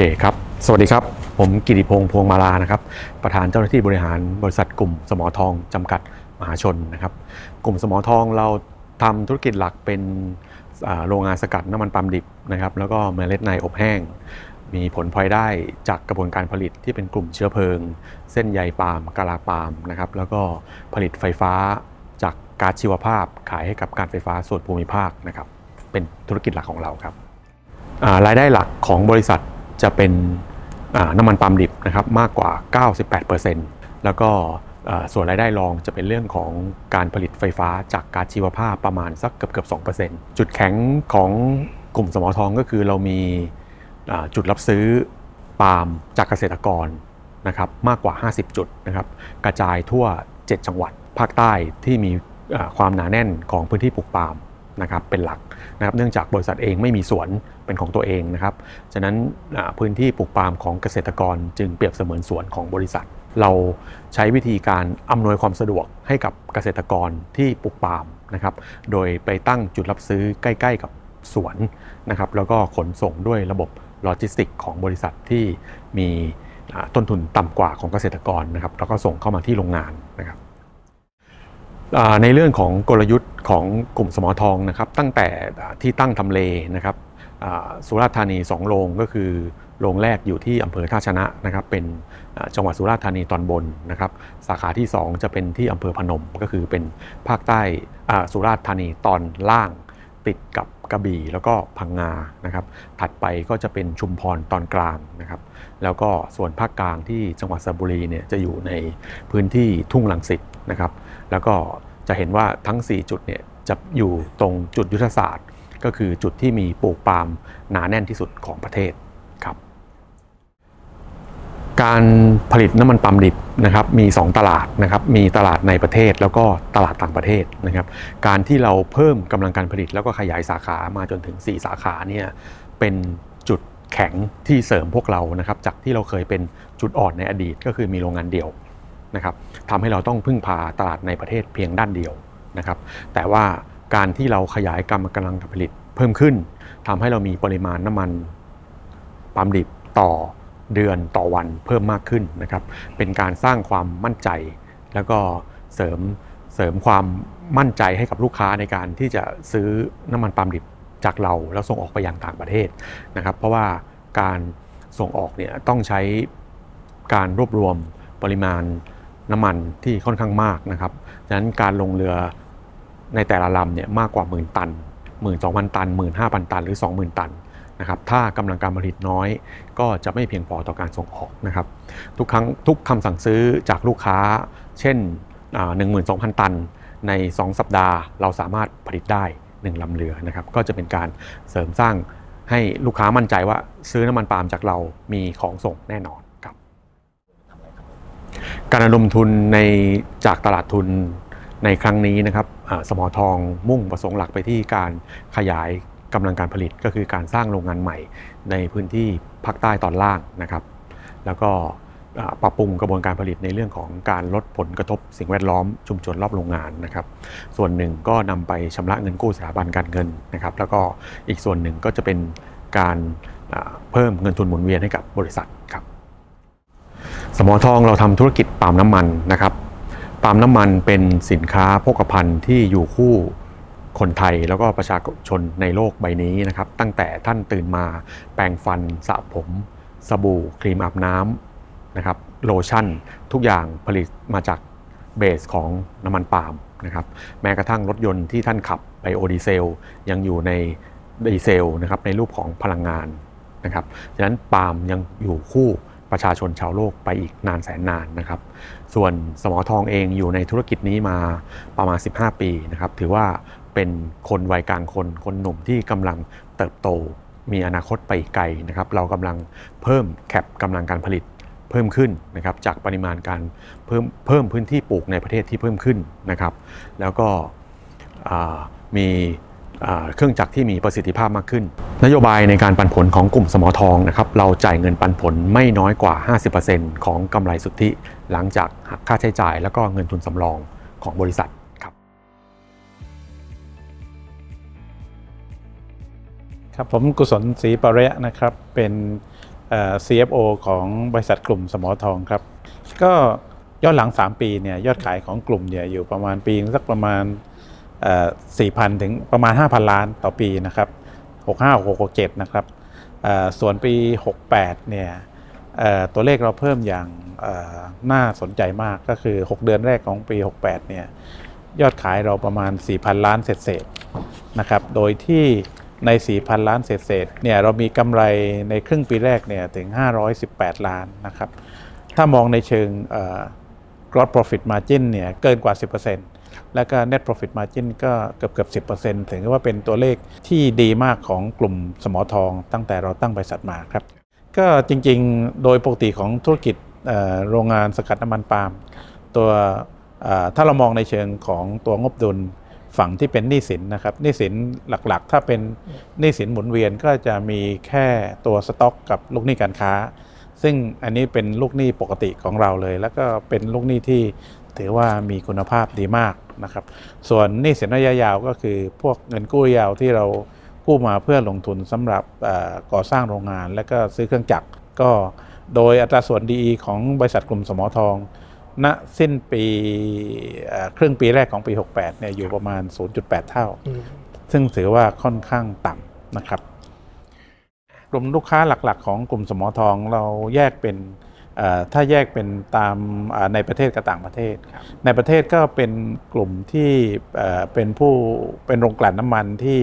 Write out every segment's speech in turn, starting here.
เคครับ สวัสดีครับ ผมกิติพงษ์พวงมาลานะครับ ประธานเจ้าหน้าที่บริหารบริษัทกลุ่มสมอทองจำกัดมหาชนนะครับ กลุ่มสมอทองเราทำธุรกิจหลักเป็นโรงงานสกัดน้ำมันปาล์มดิบนะครับ แล้วก็เมล็ดในอบแห้ง มีผลพลอยได้จากกระบวนการผลิตที่เป็นกลุ่มเชื้อเพลิง เส้นใยปาล์มกะลาปาล์มนะครับ แล้วก็ผลิตไฟฟ้าจากก๊าซชีวภาพ ขายให้กับการไฟฟ้าส่วนภูมิภาคนะครับ เป็นธุรกิจหลักของเราครับรายได้หลักของบริษัท จะเป็นน้ำมันปาล์มดิบนะครับมากกว่า 98%แล้วก็ส่วนรายได้รองจะเป็นเรื่องของการผลิตไฟฟ้าจากก๊าซชีวภาพประมาณสักเกือบเกือบ2%จุดแข็งของกลุ่มสมอทองก็คือเรามีจุดรับซื้อปาล์มจากเกษตรกรนะครับมากกว่า 50 จุดนะครับกระจายทั่ว 7 จังหวัดภาคใต้ที่มีความหนาแน่นของพื้นที่ปลูกปาล์ม นะครับเป็นหลักนะครับเนื่องจากบริษัทเองไม่มีสวนเป็นของตัวเองนะครับฉะนั้นพื้นที่ปลูกปาล์มของเกษตรกรจึงเปรียบเสมือนสวนของบริษัท เราใช้วิธีการอำนวยความสะดวกให้กับเกษตรกรที่ปลูกปาล์มนะครับโดยไปตั้งจุดรับซื้อใกล้ ๆ กับสวนนะครับแล้วก็ขนส่งด้วยระบบโลจิสติกของบริษัทที่มีต้นทุนต่ำกว่าของเกษตรกรนะครับแล้วก็ส่งเข้ามาที่โรงงานนะครับ ในเรื่องของกลยุทธ์ของกลุ่มสมอทองนะครับ ตั้งแต่ที่ตั้งทำเลนะครับสุราษฎร์ธานี2โรงก็คือโรงแรกอยู่ที่อำเภอท่าชนะนะครับ เป็นจังหวัดสุราษฎร์ธานีตอนบนนะครับ สาขาที่ 2 จะเป็นที่อำเภอพนมก็คือเป็นภาคใต้สุราษฎร์ธานีตอนล่างติดกับกระบี่แล้วก็พังงานะครับ ถัดไปก็จะเป็นชุมพรตอนกลางนะครับ แล้วก็ส่วนภาคกลางที่จังหวัดสระบุรีเนี่ยจะอยู่ในพื้นที่ทุ่งลังสิต นะครับ แล้วก็จะเห็นว่าทั้ง 4 จุดเนี่ยจะอยู่ตรงจุดยุทธศาสตร์ ก็คือจุดที่มีปลูกปาล์มหนาแน่นที่สุดของประเทศครับ การผลิตน้ำมันปาล์มดิบนะครับมี 2 ตลาดนะครับมีตลาดในประเทศแล้วก็ตลาดต่างประเทศนะครับ การที่เราเพิ่มกำลังการผลิตแล้วก็ขยายสาขามาจนถึง 4 สาขาเนี่ยเป็นจุดแข็งที่เสริมพวกเรานะครับจากที่เราเคยเป็นจุดอ่อนในอดีตก็คือมีโรงงานเดียว นะครับทำให้เราต้องพึ่งพาตลาดในประเทศเพียงด้านเดียวนะครับ แต่ว่าการที่เราขยายกำลังการผลิตเพิ่มขึ้นทำให้เรามีปริมาณน้ำมันปาล์มดิบต่อเดือนต่อวันเพิ่มมากขึ้นนะครับ เป็นการสร้างความมั่นใจ แล้วก็เสริมเสริมความมั่นใจให้กับลูกค้าในการที่จะซื้อน้ำมันปาล์มดิบจากเราแล้วส่งออกไปยังต่างประเทศนะครับ เพราะว่าการส่งออกเนี่ยต้องใช้การรวบรวมปริมาณ น้ำมันที่ค่อนข้างมากนะครับดังนั้นการลงเรือในแต่ละลำเนี่ยมากกว่าหมื่นตัน12,000ตัน15,000ตันหรือ20,000ตันนะครับถ้ากำลังการผลิตน้อย ก็จะไม่เพียงพอต่อการส่งออกนะครับ ทุกครั้งทุกคำสั่งซื้อจากลูกค้า เช่นอ่า12,000ตัน ใน 2 สัปดาห์ เราสามารถผลิตได้ 1ลำเรือนะครับ ก็จะเป็นการเสริมสร้างให้ลูกค้ามั่นใจว่าซื้อน้ำมันปาล์มจากเรามีของส่งแน่นอน การระดมทุนในจากตลาดทุนในครั้งนี้นะครับสมอทองมุ่งประสงค์หลักไปที่การขยายกำลังการผลิตก็คือการสร้างโรงงานใหม่ในพื้นที่ภาคใต้ตอนล่างนะครับ แล้วก็ปรับปรุงกระบวนการผลิตในเรื่องของการลดผลกระทบสิ่งแวดล้อมชุมชนรอบโรงงานนะครับ ส่วนหนึ่งก็นำไปชำระเงินกู้สถาบันการเงินนะครับ แล้วก็อีกส่วนหนึ่งก็จะเป็นการเพิ่มเงินทุนหมุนเวียนให้กับบริษัทครับ สมอทองเราทำธุรกิจปาล์มน้ำมันนะครับปาล์มน้ำมันเป็นสินค้าโภคภัณฑ์ที่อยู่คู่คนไทยแล้วก็ประชาชนในโลกใบนี้นะครับ ตั้งแต่ท่านตื่นมาแปรงฟันสระผม สบู่ ครีมอาบน้ำนะครับโลชั่นทุกอย่างผลิตมาจากเบสของน้ำมันปาล์มนะครับแม้กระทั่งรถยนต์ที่ท่านขับไบโอดีเซล ยังอยู่ในดีเซลนะครับในรูปของพลังงานนะครับฉะนั้นปาล์มยังอยู่คู่ ประชาชนชาวโลกไปอีกนานแสนนานนะครับ ส่วนสมอทองเองอยู่ในธุรกิจนี้มาประมาณ 15 ปีนะครับ ถือว่าเป็นคนวัยกลางคน คนหนุ่มที่กำลังเติบโต มีอนาคตไปไกลนะครับ เรากำลังเพิ่มแคปกำลังการผลิตเพิ่มขึ้นนะครับ จากปริมาณการเพิ่มเพิ่มพื้นที่ปลูกในประเทศที่เพิ่มขึ้นนะครับ แล้วก็มี เครื่องจักรที่มีประสิทธิภาพมากขึ้น นโยบายในการปันผลของกลุ่มสมอทองนะครับเราจ่ายเงินปันผลไม่น้อยกว่า 50%ของกำไรสุทธิ หลังจากหักค่าใช้จ่าย แล้วก็เงินทุนสำรองของบริษัทครับครับผมกุศลศรีปะเระนะครับเป็น CFO ของบริษัทกลุ่มสมอทองครับ ก็ยอนหลัง 3 ปีเนี่ยยอดขายของกลุ่มเนี่ยอยู่ประมาณปีนึงสักประมาณ 4,000 ถึงประมาณ 5,000 ล้านต่อปีนะครับ 65 66 67 นะครับส่วนปี 68 เนี่ยตัวเลขเราเพิ่มอย่างน่าสนใจมากก็คือ 6 เดือนแรกของปี 68 เนี่ยยอดขายเราประมาณ 4,000 ล้านเศษๆนะครับ โดยที่ใน 4,000 ล้านเศษๆเนี่ยเรามีกำไรในครึ่งปีแรกเนี่ยถึง 518 ล้านนะครับ ถ้ามองในเชิง gross profit margin เนี่ยเกินกว่า 10% แล้วก็ net profit margin ก็เกือบเกือบ10%ถึงว่าเป็นตัวเลขที่ดีมากของกลุ่มสมอทองตั้งแต่เราตั้งบริษัทมาครับ ก็จริงๆ โดยปกติของธุรกิจโรงงานสกัดน้ำมันปาล์มตัวถ้าเรามองในเชิงของตัวงบดุลฝั่งที่เป็นหนี้สินนะครับหนี้สินหลักๆ ถ้าเป็นหนี้สินหมุนเวียนก็จะมีแค่ตัวสต็อกกับลูกหนี้การค้า ซึ่งอันนี้เป็นลูกหนี้ปกติของเราเลย แล้วก็เป็นลูกหนี้ที่ถือว่ามีคุณภาพดีมากนะครับ ส่วนหนี้สินระยะยาวก็คือพวกเงินกู้ระยะยาวที่เรากู้มาเพื่อลงทุนสำหรับเอ่อก่อสร้างโรงงาน และก็ซื้อเครื่องจักรก็โดยอัตราส่วน DE ของบริษัทกลุ่มสมอทองณสิ้นปีเอ่อครึ่งปีแรกของปี 68เนี่ยอยู่ประมาณ 0.8 เท่า ซึ่งถือว่าค่อนข้างต่ำนะครับ กลุ่มลูกค้าหลักๆ ของกลุ่มสมอทองเราแยกเป็นเอ่อถ้าแยกเป็นตามเอ่อในประเทศกับต่างประเทศ ในประเทศก็เป็นกลุ่มที่เอ่อเป็นผู้เป็นโรงกลั่นน้ำมันที่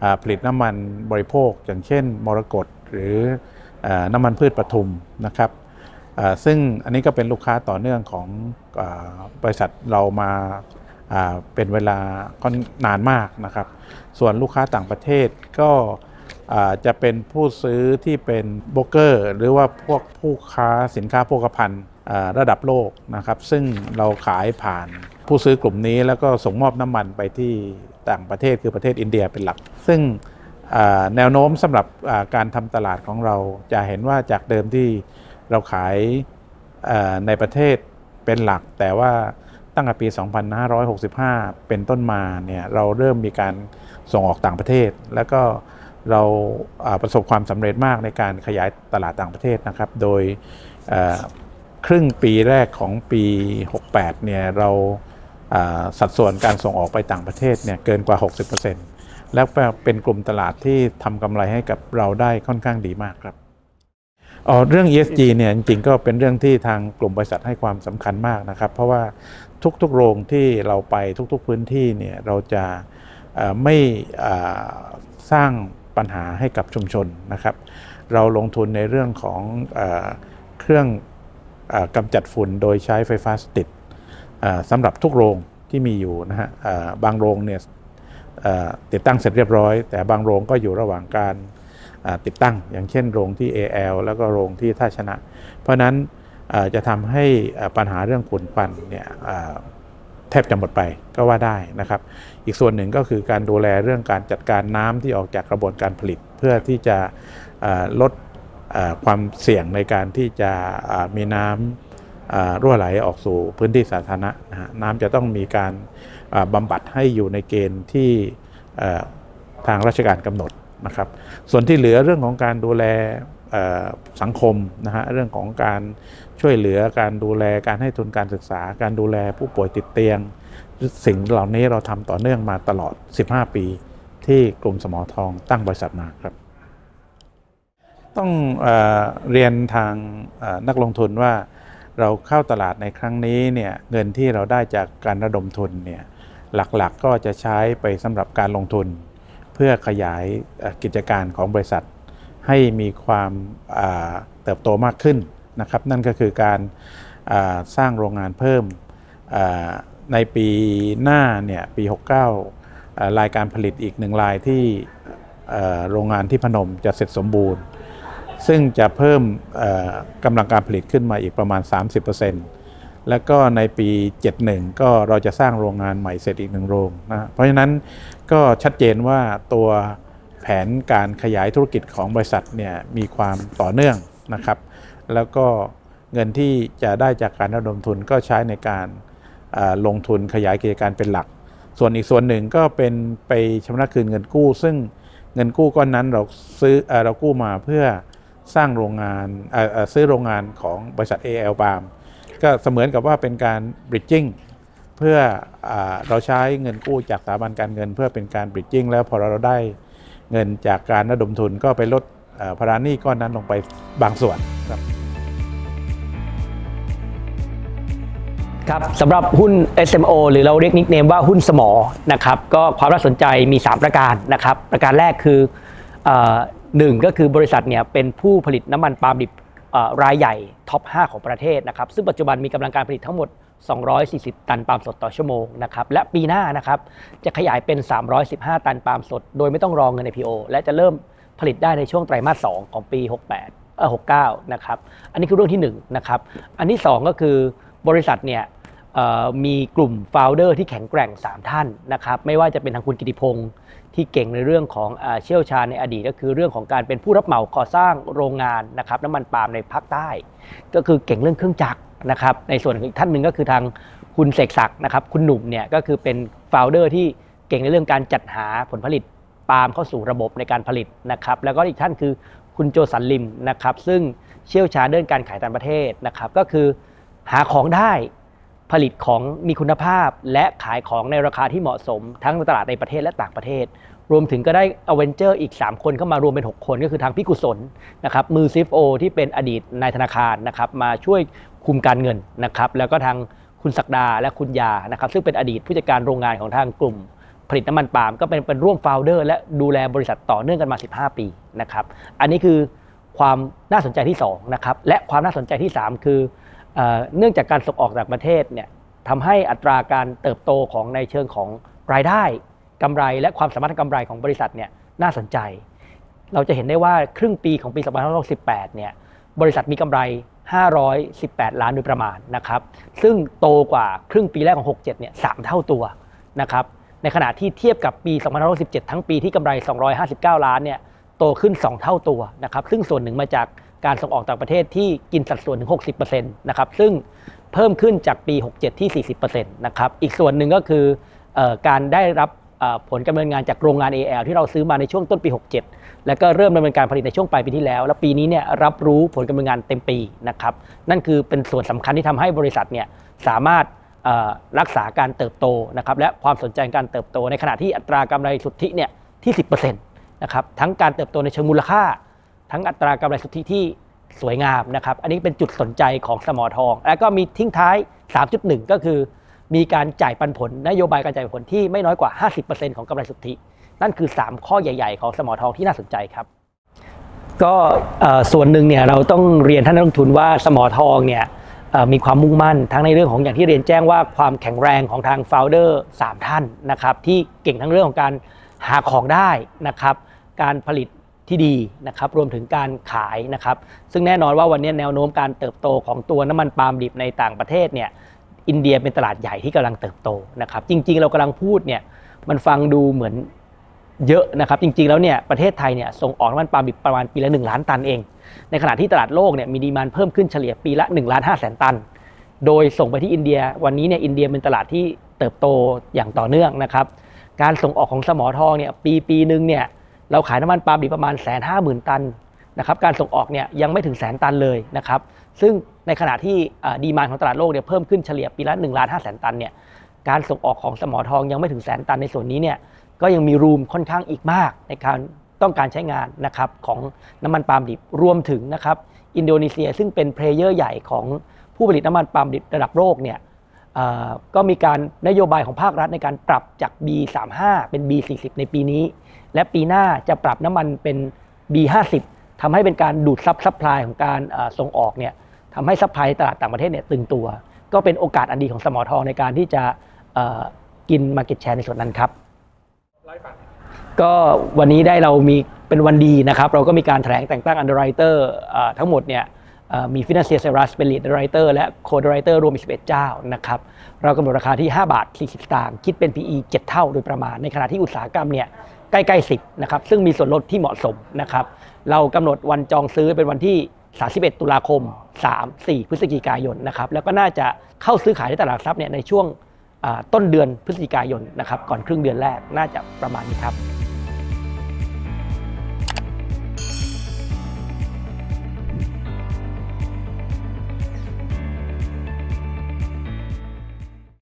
เอ่อผลิตน้ำมันบริโภค อย่างเช่น มรกตหรือเอ่อน้ำมันพืชปทุมนะครับเอ่อซึ่งอันนี้ก็เป็นลูกค้าต่อเนื่องของเออบริษัทเรามาอ่าเป็นเวลาค่อนนานมากนะครับ ส่วนลูกค้าต่างประเทศก็อ่า จะเป็นผู้ซื้อที่เป็นโบรกเกอร์ หรือว่าพวกผู้ค้าสินค้าโภคภัณฑ์ระดับโลกนะครับซึ่งเราขายผ่านผู้ซื้อกลุ่มนี้แล้วก็ส่งมอบน้ำมันไปที่ต่างประเทศคือประเทศอินเดียเป็นหลัก ซึ่งแนวโน้มสำหรับการทำตลาดของเราจะเห็นว่าจากเดิมที่เราขายในประเทศเป็นหลัก แต่ว่าตั้งแต่ปี 2565 เป็นต้นมาเนี่ยเราเริ่มมีการส่งออกต่างประเทศ แล้วก็ เราประสบความสำเร็จมากในการขยายตลาดต่างประเทศนะครับ โดยครึ่งปีแรกของปี 68 เนี่ยเราสัดส่วนการส่งออกไปต่างประเทศเนี่ยเกินกว่า 60%แล้วเป็นกลุ่มตลาดที่ทำกำไรให้กับเราได้ค่อนข้างดีมากครับอ๋อเรื่อง ESG เนี่ยจริงๆก็เป็นเรื่องที่ทางกลุ่มบริษัทให้ความสำคัญมากนะครับ เพราะว่าทุกๆโรงที่เราไปทุกๆพื้นที่เนี่ยเราจะไม่สร้าง ปัญหาให้กับชุมชนนะครับ เราลงทุนในเรื่องของเอเครื่องอกำจัดฝุ่นโดยใช้ไฟฟ้าสถิตเอ่อสำหรับทุกโรงที่มีอยู่นะฮะบางโรงเนี่ยติดตั้งเสร็จเรียบร้อย แต่บางโรงก็อยู่ระหว่างการติดตั้ง อย่างเช่นโรงที่ AL แล้วก็โรงที่ท่าชนะ เพราะนั้นจะทำให้ปัญหาเรื่องฝุ่นควันเนี่ย แทบจะหมดไปก็ว่าได้นะครับ อีกส่วนหนึ่งก็คือการดูแลเรื่องการจัดการน้ำที่ออกจากกระบวนการผลิต เพื่อที่จะลดความเสี่ยงในการที่จะมีน้ำอ่ารั่วไหลออกสู่พื้นที่สาธารณะนะน้ำจะต้องมีการอ่าบำบัดให้อยู่ในเกณฑ์ที่ทางราชการกำหนดนะครับ ส่วนที่เหลือเรื่องของการดูแลสังคมนะฮะเรื่องของการ ช่วยเหลือการดูแลการให้ทุนการศึกษา การดูแลผู้ป่วยติดเตียง สิ่งเหล่านี้เราทำต่อเนื่องมาตลอด 15 ปี ที่กลุ่มสมอทองตั้งบริษัทมาครับ ต้องเอเรียนทางนักลงทุนว่าเราเข้าตลาดในครั้งนี้เนี่ยเงินที่เราได้จากการระดมทุนเนี่ยหลักๆก็จะใช้ไปสำหรับการลงทุน เพื่อขยายกิจการของบริษัท ให้มีความเติบโตมากขึ้น นะครับนั่นก็คือการสร้างโรงงานเพิ่มในปีหน้าเนี่ยปี 69อ่ารายการผลิตอีกหนึ่งรายที่โรงงานที่พนมจะเสร็จสมบูรณ์ ซึ่งจะเพิ่มกำลังการผลิตขึ้นมาอีกประมาณ 30%แล้วก็ในปี 71 ก็เราจะสร้างโรงงานใหม่เสร็จอีกหนึ่งโรงนะเพราะฉะนั้นก็ชัดเจนว่าตัวแผนการขยายธุรกิจของบริษัทเนี่ยมีความต่อเนื่องนะครับ แล้วก็เงินที่จะได้จากการระดมทุนก็ใช้ในการลงทุนขยายกิจการเป็นหลัก ส่วนอีกส่วนหนึ่งก็เป็นไปชำระคืนเงินกู้ ซึ่งเงินกู้ก้อนนั้นเราซื้อเอ่อเรากู้มาเพื่อสร้างโรงงานซื้อโรงงานของบริษัท AL b a m ก็เสมือนกับว่าเป็นการ bridging เพื่ออเราใช้เงินกู้จากสถาบันการเงิน เพื่อเป็นการ bridging แล้วพอเราได้เงินจากการระดมทุนก็ไปลดภาระหนี้ก้อนนั้นลงไปบางส่วนครับ ครับสำหรับหุ้น SMO หรือเราเรียกนิกเนมว่าหุ้นสมอนะครับก็ความน่าสนใจมี 3 ประการนะครับ ประการแรกคืออหนึ่งก็คือบริษัทเนี่ยเป็นผู้ผลิตน้ำมันปาล์มดิบรายใหญ่ท็อป 5 ของประเทศนะครับ ซึ่งปัจจุบันมีกำลังการผลิตทั้งหมด 240 ตันปาล์มสดต่อชั่วโมงนะครับและปีหน้านะครับจะขยายเป็น 315 ตันปาล์มสด โดยไม่ต้องรองเงิน IPO และจะเริ่มผลิตได้ในช่วงไตรมาส 2 ของปี 68เออ69 นะครับ อันนี้คือเรื่องที่1นะครับ อันที่ 2 ก็คือบริษัทเนี่ย มีกลุ่มโฟลเดอร์ที่แข็งแกร่ง 3 ท่านนะครับไม่ว่าจะเป็นทางคุณกิติพงศ์ที่เก่งในเรื่องของเอ่อเชี่ยวชาญในอดีต ก็คือเรื่องของการเป็นผู้รับเหมาก่อสร้างโรงงานนะครับน้ำมันปาล์มในภาคใต้ ก็คือเก่งเรื่องเครื่องจักรนะครับในส่วนอีกท่านหนึ่งก็คือทางคุณเสกศักดิ์นะครับคุณหนุ่มเนี่ยก็คือเป็นโฟลเดอร์ที่เก่งในเรื่องการจัดหาผลผลิตปาล์มเข้าสู่ระบบในการผลิตนะครับแล้วก็อีกท่านคือคุณโจสันลิมนะครับซึ่งเชี่ยวชาญเรื่องการขายต่างประเทศนะครับก็คือหาของได้ ผลิตของมีคุณภาพและขายของในราคาที่เหมาะสม ทั้งในตลาดในประเทศและต่างประเทศ รวมถึงก็ได้อเวนเจอร์อีก 3 คนเข้ามารวมเป็น 6 คนก็คือทางพี่กุศลนะครับมือ CFO ที่เป็นอดีตนายธนาคารนะครับมาช่วยคุมการเงินนะครับแล้วก็ทางคุณศักดาและคุณยานะครับซึ่งเป็นอดีตผู้จัดการโรงงานของทางกลุ่ม ผลิตน้ำมันปาล์มก็เป็นเป็นร่วมโฟลเดอร์และดูแลบริษัทต่อเนื่องกันมา 15 ปีนะครับอันนี้คือความน่าสนใจที่2นะครับและความน่าสนใจที่ 3 คือ เนื่องจากการส่งออกจากประเทศเนี่ยทำให้อัตราการเติบโตของในเชิงของรายได้กำไร และความสามารถทางกำไรของบริษัทเนี่ยน่าสนใจ เราจะเห็นได้ว่าครึ่งปีของปี 2568 เนี่ยบริษัทมีกำไร 518 ล้านโดยประมาณนะครับซึ่งโตกว่าครึ่งปีแรกของ 67 เนี่ยสามเท่าตัวนะครับในขณะที่เทียบกับปี 2567ทั้งปีที่กำไร 259 ล้านเนี่ยโตขึ้น 2 เท่าตัวนะครับซึ่งส่วนหนึ่งมาจาก การส่งออกต่างประเทศที่กินสัดส่วนถึง 60%นะครับซึ่งเพิ่มขึ้นจากปี 67 ที่ 40%นะครับอีกส่วนหนึ่งก็คืออการได้รับผลการดำเนินงานจากโรงงาน AL ที่เราซื้อมาในช่วงต้นปี 67 แล้วก็เริ่มดำเนินการผลิตในช่วงปลายปีที่แล้ว แล้วปีนี้เนี่ยรับรู้ผลการดำเนินงานเต็มปีนะครับนั่นคือเป็นส่วนสำคัญที่ทำให้บริษัทเนี่ยสามารถรักษาการเติบโตนะครับและความสนใจการเติบโตในขณะที่อัตรากำไรสุทธิเนี่ยที่ 10%นะครับทั้งการเติบโตในเชิงมูลค่า ทั้งอัตรากำไรสุทธิที่สวยงามนะครับ อันนี้เป็นจุดสนใจของสมอทอง แล้วก็มีทิ้งท้าย 3.1 ก็คือ มีการจ่ายปันผลนโยบายการจ่ายปันผลที่ไม่น้อยกว่า 50%ของกำไรสุทธิ นั่นคือ 3 ข้อใหญ่ ๆ ของสมอทองที่น่าสนใจครับ ก็ส่วนหนึ่งเนี่ยเราต้องเรียนท่านนักลงทุนว่าสมอทองเนี่ยมีความมุ่งมั่นทั้งในเรื่องของอย่างที่เรียนแจ้งว่าความแข็งแรงของทางโฟลเดอร์3ท่านนะครับที่เก่งทั้งเรื่องของการหาของได้นะครับการผลิต ที่ดีนะครับรวมถึงการขายนะครับ ซึ่งแน่นอนว่าวันนี้แนวโน้มการเติบโตของตัวน้ำมันปาล์มดิบในต่างประเทศเนี่ยอินเดียเป็นตลาดใหญ่ที่กำลังเติบโตนะครับ จริง ๆ เรากำลังพูดเนี่ยมันฟังดูเหมือนเยอะนะครับจริง ๆ แล้วเนี่ยประเทศไทยเนี่ยส่งออกน้ำมันปาล์มดิบประมาณปีละ1ล้านตันเอง ในขณะที่ตลาดโลกเนี่ยมีดีมานเพิ่มขึ้นเฉลี่ยปีละ1ล้าน5แสนตัน โดยส่งไปที่อินเดีย วันนี้เนี่ยอินเดียเป็นตลาดที่เติบโตอย่างต่อเนื่องนะครับการส่งออกของสมอทองเนี่ยปีปีหนึ่งเนี่ย เราขายน้ำมันปาล์มดิบประมาณแสนห้าหมื่นตันนะครับการส่งออกเนี่ยยังไม่ถึงแสนตันเลยนะครับซึ่งในขณะที่ดีมานของตลาดโลกเนี่ยเพิ่มขึ้นเฉลี่ยปีละ1ล้าน5แสนตันเนี่ยการส่งออกของสมอทองยังไม่ถึงแสนตันในส่วนนี้เนี่ยก็ยังมีรูมค่อนข้างอีกมากในการต้องการใช้งานนะครับของน้ำมันปาล์มดิบรวมถึงนะครับอินโดนีเซียซึ่งเป็นเพลเยอร์ใหญ่ของผู้ผลิตน้ำมันปาล์มดิบระดับโลกเนี่ย ก็มีการนโยบายของภาครัฐในการปรับจาก B35 เป็น B40 ในปีนี้ และปีหน้าจะปรับน้ำมันเป็น B50 ทำให้เป็นการดูดซับซัพพลายของการส่งออกเนี่ยทำให้ซัพพลายตลาดต่างประเทศเนี่ยตึงตัว ก็เป็นโอกาสอันดีของสมอทองในการที่จะกิน Market Share ในส่วนนั้นครับก็วันนี้ได้เรามีเป็นวันดีนะครับ เราก็มีการแถลงแต่งตั้ง underwriter เอ่อทั้งหมดเนี่ย มี financier service เป็น lead underwriter และ co-underwriter รวมอีก11 เจ้านะครับเรากำหนดราคาที่ 5 บาท 40 สตางค์คิดเป็น PE 7 เท่าโดยประมาณ ในขณะที่อุตสาหกรรมเนี่ยใกล้ๆ 10นะครับซึ่งมีส่วนลดที่เหมาะสมนะครับเรากำหนดวันจองซื้อเป็นวันที่ 31 ตุลาคม 3 4 พฤศจิกายนนะครับแล้วก็น่าจะเข้าซื้อขายในตลาดหลักทรัพย์เนี่ยในช่วงต้นเดือนพฤศจิกายนนะครับก่อนครึ่งเดือนแรกน่าจะประมาณนี้ครับ